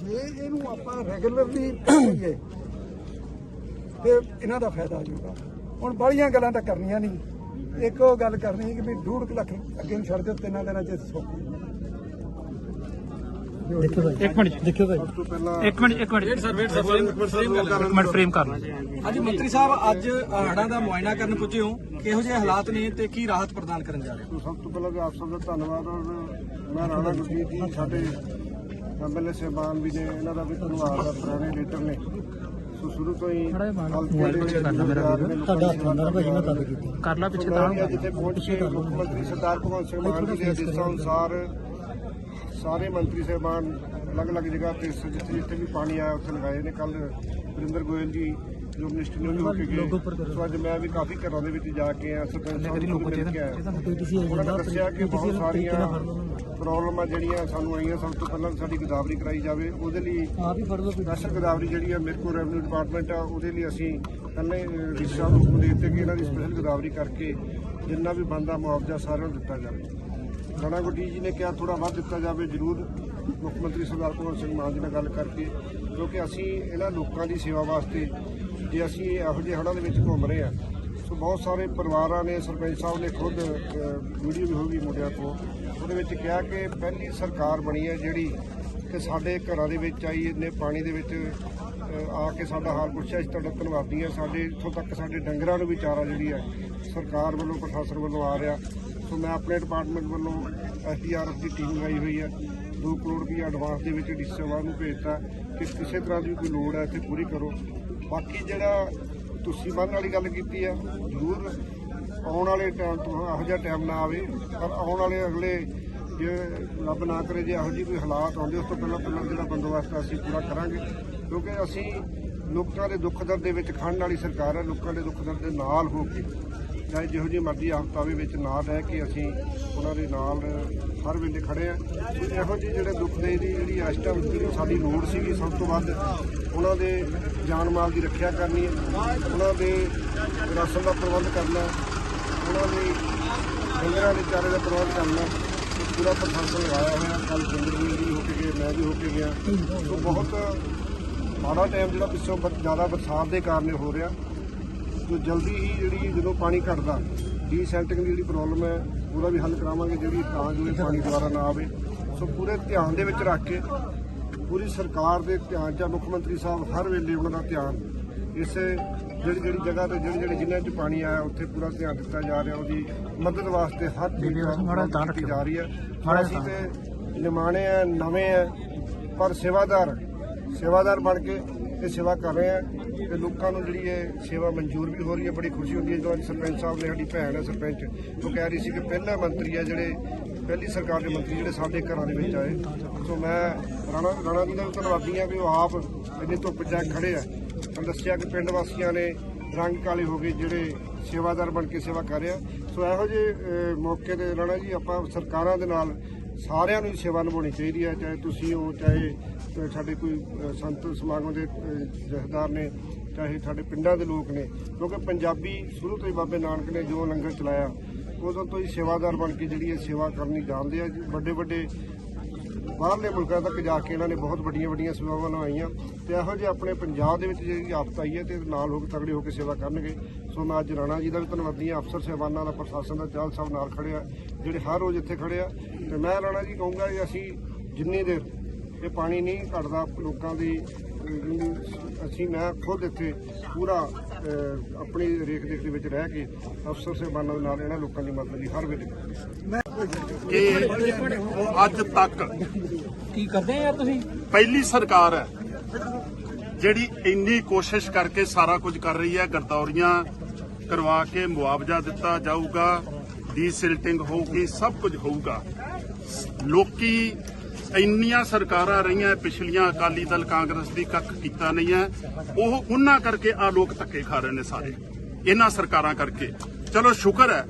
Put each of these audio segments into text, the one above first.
ਜੇ ਇਹਨੂੰ ਆਪਾਂ ਰੈਗੂਲਰਲੀ ਕਰੀਏ ਤੇ ਇਹਨਾਂ ਦਾ ਫਾਇਦਾ ਹੋ ਜਾਊਗਾ ਹੁਣ ਬੜੀਆਂ ਗੱਲਾਂ ਤਾਂ ਕਰਨੀਆਂ ਨਹੀਂ। ਇੱਕ ਉਹ ਗੱਲ ਕਰਨੀ ਕਿ ਵੀ ਡੂਢ ਕੁ ਲੱਖ ਅੱਗੇ ਨੂੰ ਛੱਡ ਦਿਓ ਤਿੰਨਾਂ ਦਿਨਾਂ ਚ ਸੌਖੀ ਦੇਖੋ ਭਾਈ। ਇੱਕ ਮਿੰਟ ਦੇਖੋ ਭਾਈ। ਤੋਂ ਪਹਿਲਾਂ ਇੱਕ ਮਿੰਟ ਇੱਕ ਮਿੰਟ। ਸਰ ਵੇਟ ਸਰ ਇੱਕ ਮਿੰਟ ਫਰੇਮ ਕਰਨਾ ਅੱਜ ਮੰਤਰੀ ਸਾਹਿਬ ਅੱਜ ਹੜ੍ਹਾਂ ਦਾ ਮੁਆਇਨਾ ਕਰਨ ਪੁੱਜੇ ਹੋ। ਕਿਹੋ ਜਿਹੇ ਹਾਲਾਤ ਨੇ ਤੇ ਕੀ ਰਾਹਤ ਪ੍ਰਦਾਨ ਕਰਨ ਜਾ ਰਹੇ ਹੋ? ਸਭ ਤੋਂ ਪਹਿਲਾਂ ਤਾਂ ਆਪ ਸਭ ਦਾ ਧੰਨਵਾਦ ਔਰ ਮੈਂ ਰਾਣਾ ਗੁਰਜੀਤ ਜੀ ਸਾਡੇ ਐਮਐਲਏ ਸਾਹਿਬਾਨ ਵੀ ਨੇ ਇਹਨਾਂ ਦਾ ਵੀ ਧੰਨਵਾਦ ਹੈ ਪੁਰਾਣੇ ਲੀਡਰ ਨੇ। ਸੋ ਸ਼ੁਰੂ ਤੋਂ ਹੀ ਮੋਬਾਈਲ ਪਿੱਛੇ ਕਰਨਾ ਮੇਰਾ ਵੀਰ। ਤੁਹਾਡਾ ਹੱਥ ਹੁੰਦਾ ਭਾਈ ਮੈਂ ਤਾਂ ਕਰ ਲਾ ਪਿੱਛੇ ਤਾਂ ਅੱਜ ਇੱਥੇ ਪਹੁੰਚ ਕੇ ਮੁੱਖ ਮੰਤਰੀ ਸਰਦਾਰ ਭਗਵੰਤ ਸਿੰਘ ਮਾਨ ਜੀ ਦੇ ਅਨੁਸਾਰ ਸਾਰੇ ਮੰਤਰੀ ਸਾਹਿਬਾਨ ਅਲੱਗ-ਅਲੱਗ ਜਗ੍ਹਾ ਤੇ ਜਿੱਥੇ ਜਿੱਥੇ ਵੀ ਪਾਣੀ ਆਇਆ ਉੱਥੇ ਲਗਾਏ ਨੇ। ਕੱਲ ਵਰਿੰਦਰ ਗੋਇਲ ਜੀ ਜੋ ਮਿਨਿਸਟਰ ਨੇ ਵੀ ਹੋ ਕੇ ਗਏ। ਸੋ ਅੱਜ ਮੈਂ ਵੀ ਕਾਫੀ ਘਰਾਂ ਦੇ ਵਿੱਚ ਜਾ ਕੇ ਆ ਸਰਪੰਚ ਸਾਹਿਬ ਨੂੰ ਵੀ ਮਿਲ ਕੇ ਆਇਆ। ਕੋਈ ਕਿਸੇ ਉਹਨਾਂ ਨੇ ਦੱਸਿਆ ਕਿ ਬਹੁਤ ਸਾਰੀਆਂ ਪ੍ਰੋਬਲਮਾਂ ਜਿਹੜੀਆਂ ਸਾਨੂੰ ਆਈਆਂ ਸਭ ਤੋਂ ਪਹਿਲਾਂ ਸਾਡੀ ਗਦਾਵਰੀ ਕਰਾਈ ਜਾਵੇ ਉਹਦੇ ਲਈ ਫੜ ਲਓ ਸਪੈਸ਼ਲ ਗਦਾਵਰੀ ਜਿਹੜੀ ਆ ਮੇਰੇ ਕੋਲ ਰੈਵਨਿਊ ਡਿਪਾਰਟਮੈਂਟ ਆ ਉਹਦੇ ਲਈ ਅਸੀਂ ਹੀ ਰਿਸ਼ਾ ਨੂੰ ਹੁਕਮ ਦੇ ਦਿੱਤੇ ਕਿ ਇਹਨਾਂ ਦੀ ਸਪੈਸ਼ਲ ਗਦਾਵਰੀ ਕਰਕੇ ਜਿੰਨਾ ਵੀ ਬੰਦਾ ਮੁਆਵਜ਼ਾ ਸਾਰਿਆਂ ਨੂੰ ਦਿੱਤਾ ਜਾਵੇ। ਰਾਣਾ ਗੁੱਡੀ ਜੀ ਨੇ ਕਿਹਾ ਥੋੜਾ ਵੱਧ ਦਿੱਤਾ ਜਾਵੇ ਜ਼ਰੂਰ। ਮੁੱਖ ਮੰਤਰੀ ਸਰਦਾਰ ਭਗਵੰਤ ਸਿੰਘ ਮਾਨ ਜੀ ਨਾਲ ਗੱਲ ਕਰਕੇ ਕਿਉਂਕਿ ਅਸੀਂ ਇਹਨਾਂ ਲੋਕਾਂ ਦੀ ਸੇਵਾ ਵਾਸਤੇ ਜੇ ਅਸੀਂ ਇਹੋ ਜਿਹੇ ਹੜ੍ਹਾਂ ਦੇ ਵਿੱਚ ਘੁੰਮ ਰਹੇ ਆ, ਸੋ ਬਹੁਤ ਸਾਰੇ ਪਰਿਵਾਰਾਂ ਨੇ, ਸਰਪੰਚ ਸਾਹਿਬ ਨੇ ਖੁਦ ਵੀਡੀਓ ਵੀ ਹੋ ਗਈ ਮੁੰਡਿਆਂ ਤੋਂ। ਉਹਦੇ ਵਿੱਚ ਕਿਹਾ ਕਿ ਪਹਿਲੀ ਸਰਕਾਰ ਬਣੀ ਹੈ ਜਿਹੜੀ ਕਿ ਸਾਡੇ ਘਰਾਂ ਦੇ ਵਿੱਚ ਆਈ ਇਹਨੇ ਪਾਣੀ ਦੇ ਵਿੱਚ ਆ ਕੇ ਸਾਡਾ ਹਾਲ ਪੁੱਛਿਆ। ਅਸੀਂ ਤੁਹਾਡਾ ਧੰਨਵਾਦੀ ਹਾਂ। ਸਾਡੇ, ਇੱਥੋਂ ਤੱਕ ਸਾਡੇ ਡੰਗਰਾਂ ਨੂੰ ਵੀ ਚਾਰਾ ਜਿਹੜੀ ਹੈ, ਸਰਕਾਰ ਵੱਲੋਂ, ਪ੍ਰਸ਼ਾਸਨ ਵੱਲੋਂ ਆ ਰਿਹਾ। ਸੋ ਮੈਂ ਆਪਣੇ ਡਿਪਾਰਟਮੈਂਟ ਵੱਲੋਂ ਐਸਡੀਆਰਐਫ ਦੀ ਟੀਮ ਲਗਾਈ ਹੋਈ ਹੈ। 2 ਕਰੋੜ ਰੁਪਏ ਐਡਵਾਂਸ ਦੇ ਵਿੱਚ ਡੀਸੀ ਸਾਹਿਬਾਨ ਨੂੰ ਭੇਜਤਾ। ਕਿ ਕਿਸੇ ਤਰ੍ਹਾਂ ਦੀ ਕੋਈ ਲੋੜ ਹੈ, ਇੱਥੇ ਪੂਰੀ ਕਰੋ। ਬਾਕੀ ਜਿਹੜਾ ਤੁਸੀਂ ਬੰਨ ਵਾਲੀ ਗੱਲ ਕੀਤੀ ਆ, ਜ਼ਰੂਰ ਆਉਣ ਵਾਲੇ ਟਾਈਮ ਤੋਂ ਇਹੋ ਜਿਹਾ ਟਾਈਮ ਨਾ ਆਵੇ, ਪਰ ਆਉਣ ਵਾਲੇ ਅਗਲੇ ਜੇ ਰੱਬ ਨਾ ਕਰੇ, ਜੇ ਇਹੋ ਜਿਹੀ ਕੋਈ ਹਾਲਾਤ ਆਉਂਦੇ, ਉਸ ਤੋਂ ਪਹਿਲਾਂ ਪਹਿਲਾਂ ਜਿਹੜਾ ਬੰਦੋਬਸਤ ਅਸੀਂ ਪੂਰਾ ਕਰਾਂਗੇ। ਕਿਉਂਕਿ ਅਸੀਂ ਲੋਕਾਂ ਦੇ ਦੁੱਖ ਦਰਦ ਦੇ ਵਿੱਚ ਖੜਨ ਵਾਲੀ ਸਰਕਾਰ ਹੈ ਲੋਕਾਂ ਦੇ ਦੁੱਖ ਦਰਦ ਦੇ ਨਾਲ ਹੋ ਕੇ। ਚਾਹੇ ਜਿਹੋ ਜਿਹੀ ਮਰਜ਼ੀ ਆਫਤ ਆਵੇ ਵਿੱਚ ਨਾ ਰਹਿ ਕੇ ਅਸੀਂ ਉਹਨਾਂ ਦੇ ਨਾਲ ਹਰ ਵੇਲੇ ਖੜੇ ਆ ਇਹੋ ਜਿਹੇ ਜਿਹੜੇ ਦੁੱਖ ਦੇ ਦੀ ਜਿਹੜੀ ਇਸ ਟਾਈਮ ਜਿਹੜੀ ਸਾਡੀ ਲੋੜ ਸੀਗੀ, ਸਭ ਤੋਂ ਵੱਧ ਉਹਨਾਂ ਦੇ ਜਾਨ ਮਾਲ ਦੀ ਰੱਖਿਆ ਕਰਨੀ ਉਹਨਾਂ ਦੇ ਰਾਸ਼ਨ ਦਾ ਪ੍ਰਬੰਧ ਕਰਨਾ, ਉਹਨਾਂ ਦੇ ਡੰਗਰਾਂ ਦੇ ਚਾਰੇ ਦਾ ਪ੍ਰਬੰਧ ਕਰਨਾ, ਇਹ ਪੂਰਾ ਪ੍ਰਸ਼ਾਸਨ ਲਗਾਇਆ ਹੋਇਆ। ਕੱਲ ਜਿੰਦਰ ਵੀ ਹੋ ਕੇ ਗਏ, ਮੈਂ ਵੀ ਹੋ ਕੇ ਗਿਆ। ਸੋ ਬਹੁਤ ਮਾੜਾ ਟਾਈਮ ਜਿਹੜਾ ਪਿੱਛੋਂ ਬ- ਜ਼ਿਆਦਾ ਬਰਸਾਤ ਦੇ ਕਾਰਨ ਹੋ ਰਿਹਾ। ਸੋ ਜਲਦੀ ਹੀ ਜਿਹੜੀ ਜਦੋਂ ਪਾਣੀ ਘਟਦਾ ਡੀਸੈਂਟਿੰਗ ਦੀ ਜਿਹੜੀ ਪ੍ਰੋਬਲਮ ਹੈ ਉਹਦਾ ਵੀ ਹੱਲ ਕਰਾਵਾਂਗੇ ਜਿਹੜੀ ਤਾਂ ਜੋ ਇਹ ਪਾਣੀ ਦੁਬਾਰਾ ਨਾ ਆਵੇ। ਸੋ ਪੂਰੇ ਧਿਆਨ ਦੇ ਵਿੱਚ ਰੱਖ ਕੇ ਪੂਰੀ ਸਰਕਾਰ ਦੇ ਧਿਆਨ 'ਚ ਆ, ਮੁੱਖ ਮੰਤਰੀ ਸਾਹਿਬ ਹਰ ਵੇਲੇ ਉਹਨਾਂ ਦਾ ਧਿਆਨ ਇਸ ਜਿਹੜੀ ਜਿਹੜੀ ਜਗ੍ਹਾ ਤੇ ਜਿਹੜੀ ਜਿਹੜੀ ਜਿਨ੍ਹਾਂ 'ਚ ਪਾਣੀ ਆਇਆ ਉੱਥੇ ਪੂਰਾ ਧਿਆਨ ਦਿੱਤਾ ਜਾ ਰਿਹਾ ਉਹਦੀ ਮਦਦ ਵਾਸਤੇ ਹਰ ਚੀਜ਼ ਤਾਂ। ਜਾ ਰਹੀ ਹੈ। ਅਸੀਂ ਤੇ ਨਿਮਾਣੇ ਆ ਨਵੇਂ ਆ ਪਰ ਸੇਵਾਦਾਰ ਸੇਵਾਦਾਰ ਬਣ ਕੇ ਇਹ ਸੇਵਾ ਕਰ ਰਹੇ ਆ। ਤੇ ਲੋਕਾਂ ਨੂੰ ਜਿਹੜੀ ਹੈ ਸੇਵਾ ਮਨਜ਼ੂਰ ਵੀ ਹੋ ਰਹੀ ਹੈ, ਬੜੀ ਖੁਸ਼ੀ ਹੁੰਦੀ ਹੈ। ਜਦੋਂ ਅੱਜ ਸਰਪੰਚ ਸਾਹਿਬ ਨੇ ਸਾਡੀ ਭੈਣ ਹੈ ਸਰਪੰਚ, ਉਹ ਕਹਿ ਰਹੀ ਸੀ ਕਿ ਪਹਿਲਾ ਮੰਤਰੀ ਹੈ ਜਿਹੜੇ, ਪਹਿਲੀ ਸਰਕਾਰ ਦੇ ਮੰਤਰੀ ਜਿਹੜੇ ਸਾਡੇ ਘਰਾਂ ਦੇ ਵਿੱਚ ਆਏ। ਸੋ ਮੈਂ ਰਾਣਾ ਰਾਣਾ ਜੀ ਦਾ ਵੀ ਧੰਨਵਾਦੀ ਹਾਂ ਕਿ ਉਹ ਆਪ ਇੰਨੀ ਧੁੱਪ ਚ ਖੜੇ ਆ। ਤਾਂ ਦੱਸਿਆ ਕਿ ਪਿੰਡ ਵਾਸੀਆਂ ਨੇ ਰੰਗ ਕਾਲੇ ਹੋ ਗਏ ਜਿਹੜੇ ਸੇਵਾਦਾਰ ਬਣ ਕੇ ਸੇਵਾ ਕਰ ਰਿਹਾ। ਸੋ ਇਹੋ ਜਿਹੇ ਮੌਕੇ ਤੇ ਰਾਣਾ ਜੀ, ਆਪਾਂ ਸਰਕਾਰਾਂ ਦੇ ਨਾਲ ਸਾਰਿਆਂ ਨੂੰ ਹੀ ਸੇਵਾ ਨਿਭਾਉਣੀ ਚਾਹੀਦੀ ਹੈ। ਚਾਹੇ ਤੁਸੀਂ ਹੋ, ਚਾਹੇ ਸਾਡੇ ਕੋਈ ਸੰਤ ਸਮਾਗਮ ਦੇ ਜਥੇਦਾਰ ਨੇ ਚਾਹੇ ਸਾਡੇ ਪਿੰਡਾਂ ਦੇ ਲੋਕ ਨੇ, ਕਿਉਂਕਿ ਪੰਜਾਬੀ ਸ਼ੁਰੂ ਤੋਂ ਹੀ ਬਾਬੇ ਨਾਨਕ ਨੇ ਜੋ ਲੰਗਰ ਚਲਾਇਆ, ਉਦੋਂ ਤੋਂ ਹੀ ਸੇਵਾਦਾਰ ਬਣ ਕੇ ਜਿਹੜੀ ਇਹ ਸੇਵਾ ਕਰਨੀ ਜਾਣਦੇ ਆ ਵੱਡੇ ਵੱਡੇ ਬਾਹਰਲੇ ਮੁਲਕਾਂ ਤੱਕ ਜਾ ਕੇ ਇਹਨਾਂ ਨੇ ਬਹੁਤ ਵੱਡੀਆਂ ਵੱਡੀਆਂ ਸੇਵਾਵਾਂ ਨਿਭਾਈਆਂ ਤੇ ਇਹੋ ਜਿਹੇ ਆਪਣੇ ਪੰਜਾਬ ਦੇ ਵਿੱਚ ਜਿਹੜੀ ਆਫਤ ਆਈ ਹੈ ਤੇ ਨਾਲ ਹੋ ਕੇ ਤਗੜੇ ਹੋ ਕੇ ਸੇਵਾ ਕਰਨਗੇ। ਸੋ ਮੈਂ ਅੱਜ ਰਾਣਾ ਜੀ ਦਾ ਵੀ ਧੰਨਵਾਦੀ ਹਾਂ, ਅਫਸਰ ਸਾਹਿਬਾਨਾਂ ਦਾ, ਪ੍ਰਸ਼ਾਸਨ ਦਾ ਚਾਲ ਸਾਹਿਬ ਨਾਲ ਖੜੇ ਜਿਹੜੇ ਹਰ ਰੋਜ਼ ਇੱਥੇ ਖੜੇ ਆ। ਤੇ ਮੈਂ ਰਾਣਾ ਜੀ ਕਹੂੰਗਾ ਕਿ ਅਸੀਂ ਜਿੰਨੀ ਦੇਰ ਇਹ ਪਾਣੀ ਨਹੀਂ ਘਟਦਾ ਲੋਕਾਂ ਦੀ ਅਸੀਂ ਮੈਂ ਖੁਦ ਇੱਥੇ ਪੂਰਾ ਆਪਣੀ ਰੇਖ ਦੇਖ ਦੇ ਵਿੱਚ ਰਹਿ ਕੇ ਅਫਸਰ ਸਾਹਿਬਾਨਾਂ ਦੇ ਨਾਲ ਇਹਨਾਂ ਲੋਕਾਂ ਦੀ ਮਦਦ ਲਈ ਹਰ ਵੇਲੇ। ਕਿ ਅੱਜ ਤੱਕ ਕੀ ਕਰਦੇ ਆ ਯਾਰ ਤੁਸੀਂ? ਪਹਿਲੀ ਸਰਕਾਰ ਹੈ ਜਿਹੜੀ ਇੰਨੀ ਕੋਸ਼ਿਸ਼ ਕਰਕੇ ਸਾਰਾ ਕੁਝ ਕਰ ਰਹੀ ਹੈ ਗਰਦੌਰੀਆਂ ਕਰਵਾ ਕੇ ਮੁਆਵਜ਼ਾ ਦਿੱਤਾ ਜਾਊਗਾ ਡੀਸਿਲਟਿੰਗ ਹੋਊਗੀ ਸਭ ਕੁਝ ਹੋਊਗਾ। ਲੋਕੀ ਇੰਨੀਆਂ ਸਰਕਾਰਾਂ ਰਹੀਆਂ ਪਿਛਲੀਆਂ ਅਕਾਲੀ ਦਲ ਕਾਂਗਰਸ ਦੀ ਕੱਖ ਕੀਤਾ ਨਹੀਂ ਹੈ। ਉਹ ਉਹਨਾਂ ਕਰਕੇ ਆ ਲੋਕ ਧੱਕੇ ਖਾ ਰਹੇ ਨੇ ਸਾਰੇ ਇਹਨਾਂ ਸਰਕਾਰਾਂ ਕਰਕੇ। ਚਲੋ ਸ਼ੁਕਰ ਹੈ।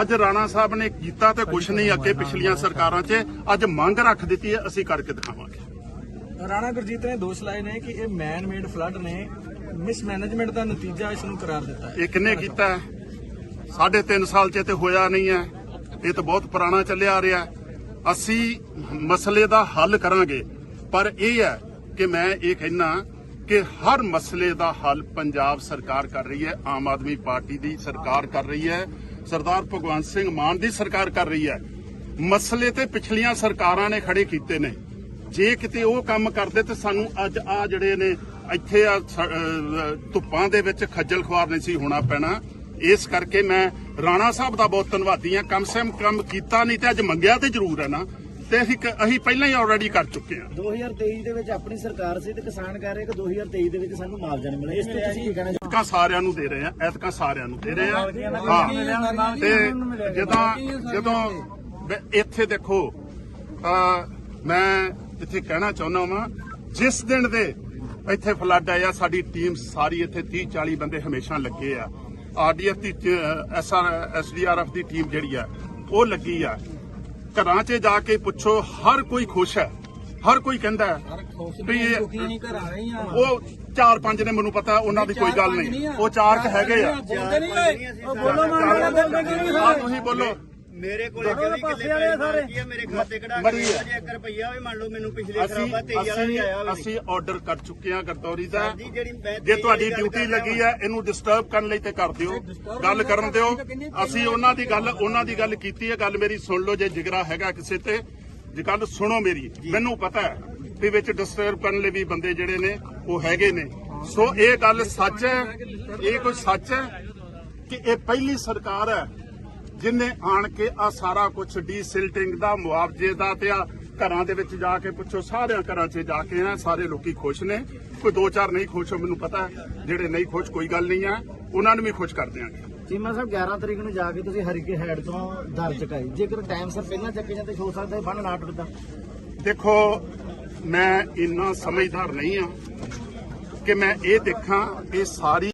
ਅੱਜ ਰਾਣਾ ਸਾਹਿਬ ਨੇ ਕੀਤਾ ਤੇ ਕੁਝ ਨਹੀਂ ਅੱਗੇ ਪਿਛਲੀਆਂ ਸਰਕਾਰਾਂ 'ਚ ਅੱਜ ਮੰਗ ਰੱਖ ਦਿੱਤੀ ਹੈ ਅਸੀਂ ਕਰਕੇ ਦਿਖਾਵਾਂਗੇ। ਰਾਣਾ ਗੁਰਜੀਤ ਨੇ ਦੋਸ਼ ਲਾਏ ਨੇ ਕਿ ਇਹ ਮੈਨ ਮੇਡ ਫਲੱਡ ਨੇ ਮਿਸਮੈਨੇਜਮੈਂਟ ਦਾ ਨਤੀਜਾ ਇਸ ਨੂੰ ਕਰਾਰ ਦਿੱਤਾ ਹੈ। ਇਹ ਕਿੰਨੇ ਕੀਤਾ ਹੈ? ਸਾਢੇ 3 ਸਾਲ 'ਚ ਤੇ ਹੋਇਆ ਨਹੀਂ ਹੈ। ਇਹ ਤਾਂ ਬਹੁਤ ਪੁਰਾਣਾ ਚੱਲਿਆ ਆ ਰਿਹਾ ਹੈ। ਅਸੀਂ ਮਸਲੇ ਦਾ ਹੱਲ ਕਰਾਂਗੇ। ਪਰ ਇਹ ਹੈ ਕਿ ਮੈਂ ਇਹ ਕਹਿਣਾ ਕਿ ਹਰ ਮਸਲੇ ਦਾ ਹੱਲ ਪੰਜਾਬ ਸਰਕਾਰ ਕਰ ਰਹੀ ਹੈ, ਆਮ ਆਦਮੀ ਪਾਰਟੀ ਦੀ ਸਰਕਾਰ ਕਰ ਰਹੀ ਹੈ, ਸਰਦਾਰ ਭਗਵੰਤ ਸਿੰਘ ਮਾਨ ਦੀ ਸਰਕਾਰ ਕਰ ਰਹੀ ਹੈ। ਮਸਲੇ ਤੇ ਪਿਛਲੀਆਂ ਸਰਕਾਰਾਂ ਨੇ ਖੜੇ ਕੀਤੇ ਨੇ। ਜੇ ਕਿਤੇ ਉਹ ਕੰਮ ਕਰਦੇ ਤੇ ਸਾਨੂੰ ਅੱਜ ਆ ਜਿਹੜੇ ਨੇ, ਇੱਥੇ ਆ ਧੁੱਪਾਂ ਦੇ ਵਿੱਚ ਖੱਜਲ ਖੁਆਰ ਨਹੀਂ ਸੀ ਹੋਣਾ ਪੈਣਾ। ਇਸ ਕਰਕੇ ਮੈਂ ਰਾਣਾ ਸਾਹਿਬ ਦਾ ਬਹੁਤ ਧੰਨਵਾਦੀ ਹਾਂ। ਕਮ ਸੇ ਕਮ ਕੰਮ ਕੀਤਾ ਨਹੀਂ ਤੇ ਅੱਜ ਮੰਗਿਆ ਤੇ ਜ਼ਰੂਰ ਹੈ ਨਾ। ਤੇ ਅਸੀਂ ਅਸੀਂ ਪਹਿਲਾਂ ਹੀ ਆਲਰੇਡੀ ਕਰ ਚੁੱਕੇ ਹਾਂ। 2023 ਦੇ ਵਿੱਚ ਆਪਣੀ ਸਰਕਾਰ ਸੀ ਤੇ ਕਿਸਾਨ ਕਹਿ ਰਹੇ ਕਿ 2023 ਦੇ ਵਿੱਚ ਸਾਨੂੰ ਮੁਆਵਜ਼ਾ ਨਹੀਂ ਮਿਲਿਆ। ਇਸ ਤੇ ਤੁਸੀਂ ਕੀ ਕਹਿਣਾ ਐਤਕਾਂ ਸਾਰਿਆਂ ਨੂੰ ਦੇ ਰਹੇ ਆ ਐਤਕਾਂ ਸਾਰਿਆਂ ਨੂੰ ਦੇ ਰਹੇ ਆ ਹਾਂ। ਤੇ ਜਦੋਂ ਜਦੋਂ ਇੱਥੇ ਦੇਖੋ ਮੈਂ ਇੱਥੇ ਕਹਿਣਾ ਚਾਹੁੰਦਾ ਹਾਂ ਜਿਸ ਦਿਨ ਦੇ ਇੱਥੇ ਫਲੱਡ ਆਇਆ ਸਾਡੀ ਟੀਮ ਸਾਰੀ ਇੱਥੇ 30 40 ਬੰਦੇ ਹਮੇਸ਼ਾ ਲੱਗੇ ਆ। ਆਰਡੀਐਫ ਦੀ ਐਸਆਰ ਐਸਡੀਆਰਐਫ ਦੀ ਟੀਮ ਜਿਹੜੀ ਆ ਉਹ ਲੱਗੀ ਆ। ਘਰਾਂ 'ਚ ਜਾ ਕੇ ਪੁੱਛੋ ਹਰ ਕੋਈ ਖੁਸ਼ ਹੈ। ਹਰ ਕੋਈ ਕਹਿੰਦਾ ਹੈ ਵੀ ਉਹ ਚਾਰ ਪੰਜ ਨੇ ਮੈਨੂੰ ਪਤਾ ਉਹਨਾਂ ਦੀ ਕੋਈ ਗੱਲ ਨਹੀਂ। ਉਹ ਚਾਰ ਕ ਹੈਗੇ ਆ। ਬੋਲੋ ਤੁਸੀਂ ਬੋਲੋ। ਮੇਰੇ ਕੋਲ ਦੋਨੋਂ ਪਾਸੇ ਵਾਲੇ ਸਾਰੇ। ਕੀ ਮੇਰੇ ਖਾਤੇ ਕਢਾ ਕੇ। ਜੇ 1 ਰੁਪਈਆ ਵੀ ਮੰਨ ਲਓ ਮੈਨੂੰ ਪਿਛਲੇ ਖਰਾਬਾ 23 ਵਾਲਾ ਵੀ ਆਇਆ ਹੋਵੇ। ਅਸੀਂ ਆਰਡਰ ਕਰ ਚੁੱਕੇ ਹਾਂ ਗਰਦੌਰੀ ਦਾ। ਜੀ ਜਿਹੜੀ ਮੈਂ ਜੇ 23 ਤੁਹਾਡੀ ਗੱਲ ਡਿਊਟੀ ਲੱਗੀ ਹੈ ਇਹਨੂੰ ਡਿਸਟਰਬ ਕਰਨ ਲਈ ਤੇ ਕਰ ਦਿਓ। ਗੱਲ ਕਰਨ ਦਿਓ। ਅਸੀਂ ਉਹਨਾਂ ਦੀ ਗੱਲ ਉਹਨਾਂ ਦੀ ਗੱਲ ਕੀਤੀ ਹੈ। ਗੱਲ ਮੇਰੀ ਸੁਣ ਲਓ ਜੇ ਜਿਗਰਾ ਹੈਗਾ ਕਿਸੇ ਤੇ। ਜੇ ਗੱਲ ਸੁਣੋ ਮੇਰੀ। ਮੈਨੂੰ ਪਤਾ ਹੈ ਵੀ ਵਿੱਚ ਡਿਸਟਰਬ ਕਰਨ ਲਈ ਵੀ ਬੰਦੇ ਜਿਹੜੇ ਨੇ ਉਹ ਹੈਗੇ ਨੇ। ਸੋ ਇਹ ਗੱਲ ਸੱਚ ਹੈ। ਇਹ ਕੋਈ ਸੱਚ ਹੈ ਕਿ ਇਹ ਪਹਿਲੀ ਸਰਕਾਰ ਹੈ ਜਿਨੇ ਆਣ ਕੇ ਆ ਸਾਰਾ ਕੁਝ ਡੀਸਿਲਟਿੰਗ ਦਾ ਮੁਆਵਜ਼ੇ ਦਾ ਤੇ ਆ ਘਰਾਂ ਦੇ ਵਿੱਚ ਜਾ ਕੇ ਪੁੱਛੋ ਸਾਰਿਆਂ ਘਰਾਂ 'ਚ ਜਾ ਕੇ ਆ ਸਾਰੇ ਲੋਕੀ ਖੁਸ਼ ਨੇ। ਕੋਈ ਦੋ ਚਾਰ ਨਹੀਂ ਖੁਸ਼ ਹੋ ਮੈਨੂੰ ਪਤਾ ਜਿਹੜੇ ਨਹੀਂ ਖੁਸ਼ ਕੋਈ ਗੱਲ ਨਹੀਂ ਆ ਉਹਨਾਂ ਨੂੰ ਵੀ ਖੁਸ਼ ਕਰ ਦਿਆਂਗੇ। ਚੀਮਾ ਸਾਹਿਬ 11 ਤਰੀਕ ਨੂੰ ਜਾ ਕੇ ਤੁਸੀਂ ਹਰੀਕੇ ਹੈਡ ਤੋਂ ਦਰ ਚੁਕਾਈ। ਜੇਕਰ ਟਾਈਮ ਸਿਰ ਪਹਿਲਾਂ ਚੱਕੇ ਜਾਂਦੇ ਹੋ ਸਕਦਾ ਬੰਨ ਨਾ ਟੁੱਟਦਾ। ਦੇਖੋ ਮੈਂ ਇੰਨਾ ਸਮਝਦਾਰ ਨਹੀਂ ਆ ਕਿ ਮੈਂ ਇਹ ਦੇਖਾਂ ਇਹ ਸਾਰੀ